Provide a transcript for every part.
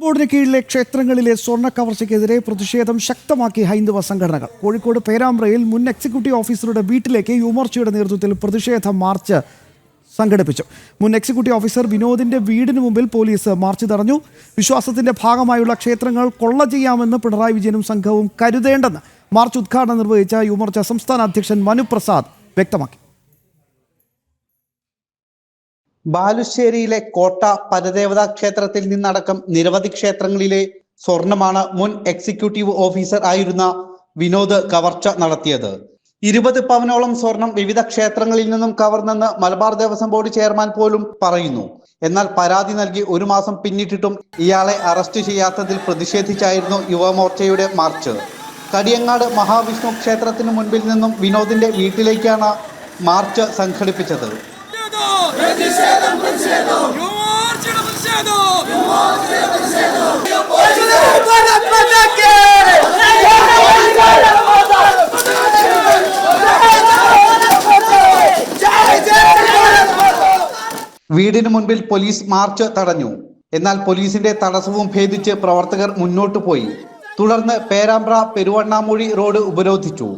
ബോർഡിന് കീഴിലെ ക്ഷേത്രങ്ങളിലെ സ്വർണ കവർച്ചയ്ക്കെതിരെ പ്രതിഷേധം ശക്തമാക്കി ഹൈന്ദവ സംഘടനകൾ. കോഴിക്കോട് പേരാമ്പ്രയിൽ മുൻ എക്സിക്യൂട്ടീവ് ഓഫീസറുടെ വീട്ടിലേക്ക് യുമോർച്ചയുടെ നേതൃത്വത്തിൽ പ്രതിഷേധ മാർച്ച് സംഘടിപ്പിച്ചു. മുൻ എക്സിക്യൂട്ടീവ് ഓഫീസർ വിനോദിന്റെ വീടിന് മുമ്പിൽ പോലീസ് മാർച്ച് തടഞ്ഞു. വിശ്വാസത്തിന്റെ ഭാഗമായുള്ള ക്ഷേത്രങ്ങൾ കൊള്ള ചെയ്യാമെന്ന് പിണറായി വിജയനും സംഘവും കരുതേണ്ടെന്ന് മാർച്ച് ഉദ്ഘാടനം നിർവഹിച്ച യുമോർച്ച സംസ്ഥാന അധ്യക്ഷൻ മനുപ്രസാദ് വ്യക്തമാക്കി. ബാലുശ്ശേരിയിലെ കോട്ട പരദേവതാ ക്ഷേത്രത്തിൽ നിന്നടക്കം നിരവധി ക്ഷേത്രങ്ങളിലെ സ്വർണമാണ് മുൻ എക്സിക്യൂട്ടീവ് ഓഫീസർ ആയിരുന്ന വിനോദ് കവർച്ച നടത്തിയത്. ഇരുപത് പവനോളം സ്വർണം വിവിധ ക്ഷേത്രങ്ങളിൽ നിന്നും കവർന്നെന്ന് മലബാർ ദേവസ്വം ബോർഡ് ചെയർമാൻ പോലും പറയുന്നു. എന്നാൽ പരാതി നൽകി ഒരു മാസം പിന്നിട്ടിട്ടും ഇയാളെ അറസ്റ്റ് ചെയ്യാത്തതിൽ പ്രതിഷേധിച്ചായിരുന്നു യുവമോർച്ചയുടെ മാർച്ച്. കടിയങ്ങാട് മഹാവിഷ്ണു ക്ഷേത്രത്തിന് മുൻപിൽ നിന്നും വിനോദിന്റെ വീട്ടിലേക്കാണ് മാർച്ച് സംഘടിപ്പിച്ചത്. പ്രതിഷേധം പ്രതിഷേധം. യുവമോർച്ചയുടെ പ്രതിഷേധം. വീടിന് മുൻപിൽ പോലീസ് മാർച്ച് തടഞ്ഞു. എന്നാൽ പോലീസിന്റെ തടസ്സവും ഭേദിച്ച് പ്രവർത്തകർ മുന്നോട്ടു പോയി. തുടർന്ന് പേരാമ്പ്ര പെരുവണ്ണാമൂഴി റോഡ് ഉപരോധിച്ചു.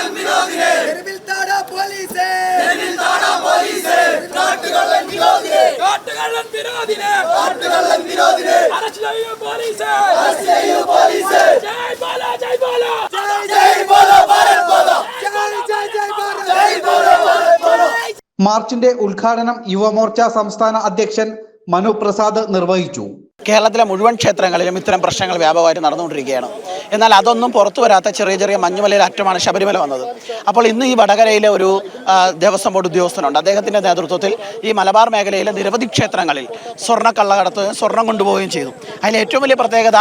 കാട്ടുകള്ളൻ വിനോദിനെ തെരുവിൽ താടാ പോലീസേ. തെരുവിൽ താടാ പോലീസേ. കാട്ടുകള്ളൻ വിനോദിനെ കാട്ടുകള്ളൻ വിനോദിനെ കാട്ടുകള്ളൻ വിനോദിനെ അറസ്റ്റ് ചെയ്യൂ പോലീസേ. അറസ്റ്റ് ചെയ്യൂ പോലീസേ. ജയ് ബോല ജയ് ബോല. ജയ് ബോല ഭാരത് മാതാ. ജയ് ജയ് ജയ് ഭാരത് ജയ് ബോല ഭാരത് മാതാ. മാർച്ചിന്റെ ഉദ്ഘാടനം യുവമോർച്ച സംസ്ഥാന അധ്യക്ഷൻ മനു പ്രസാദ് നിർവഹിച്ചു. കേരളത്തിലെ മുഴുവൻ ക്ഷേത്രങ്ങളിലും ഇത്തരം പ്രശ്നങ്ങൾ വ്യാപകമായിട്ട് നടന്നുകൊണ്ടിരിക്കുകയാണ്. എന്നാൽ അതൊന്നും പുറത്തു വരാത്ത ചെറിയ ചെറിയ മഞ്ഞുമലയിലെ അറ്റമാണ് ശബരിമല വന്നത്. അപ്പോൾ ഇന്ന് ഈ വടകരയിലെ ഒരു ദേവസ്വം ബോർഡ് ഉദ്യോഗസ്ഥനുണ്ട്. അദ്ദേഹത്തിന്റെ നേതൃത്വത്തിൽ ഈ മലബാർ മേഖലയിലെ നിരവധി ക്ഷേത്രങ്ങളിൽ സ്വർണ കള്ളകടത്തുകയും സ്വർണം കൊണ്ടുപോവുകയും ചെയ്തു. അതിൽ ഏറ്റവും വലിയ പ്രത്യേകത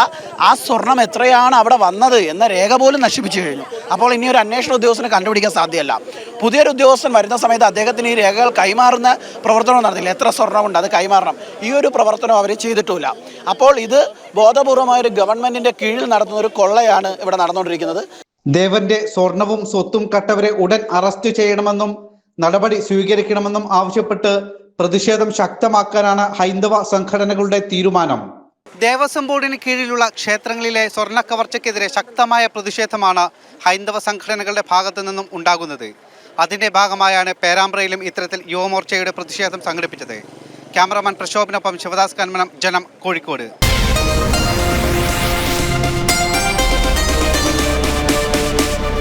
ആ സ്വർണം എത്രയാണ് അവിടെ വന്നത് എന്ന രേഖ പോലും നശിപ്പിച്ചു കഴിഞ്ഞു. അപ്പോൾ ഇനി ഒരു അന്വേഷണ ഉദ്യോഗസ്ഥനെ കണ്ടുപിടിക്കാൻ സാധ്യമല്ല. പുതിയൊരു ഉദ്യോഗസ്ഥൻ വരുന്ന സമയത്ത് അദ്ദേഹത്തിന് ഈ രേഖകൾ കൈമാറുന്ന പ്രവർത്തനം നടന്നില്ല. എത്ര സ്വർണമുണ്ട് അത് കൈമാറണം. ഈ ഒരു പ്രവർത്തനം അവർ ചെയ്തിട്ടില്ല അപ്പോൾ ഇത് ബോധപൂർവമായ ഒരു ഗവൺമെന്റിന്റെ കീഴിൽ നടത്തുന്ന ഒരു കൊള്ളയാണ് ഇവിടെ നടന്നുകൊണ്ടിരിക്കുന്നത്. ദേവന്റെ സ്വർണവും സ്വത്തും കട്ടവരെ ഉടൻ അറസ്റ്റ് ചെയ്യണമെന്നും നടപടി സ്വീകരിക്കണമെന്നും ആവശ്യപ്പെട്ട് പ്രതിഷേധം ശക്തമാക്കാനാണ് ഹൈന്ദവ സംഘടനകളുടെ തീരുമാനം. ദേവസ്വം ബോർഡിന് കീഴിലുള്ള ക്ഷേത്രങ്ങളിലെ സ്വർണ കവർച്ചയ്ക്കെതിരെ ശക്തമായ പ്രതിഷേധമാണ് ഹൈന്ദവ സംഘടനകളുടെ ഭാഗത്തു നിന്നും ഉണ്ടാകുന്നത്. അതിന്റെ ഭാഗമായാണ് പേരാമ്പ്രയിലും ഇത്തരത്തിൽ യുവമോർച്ചയുടെ പ്രതിഷേധം സംഘടിപ്പിച്ചത്. ക്യാമറമാൻ പ്രശോഭനൊപ്പം ശിവദാസ് കന്മനം ജനം കോഴിക്കോട്.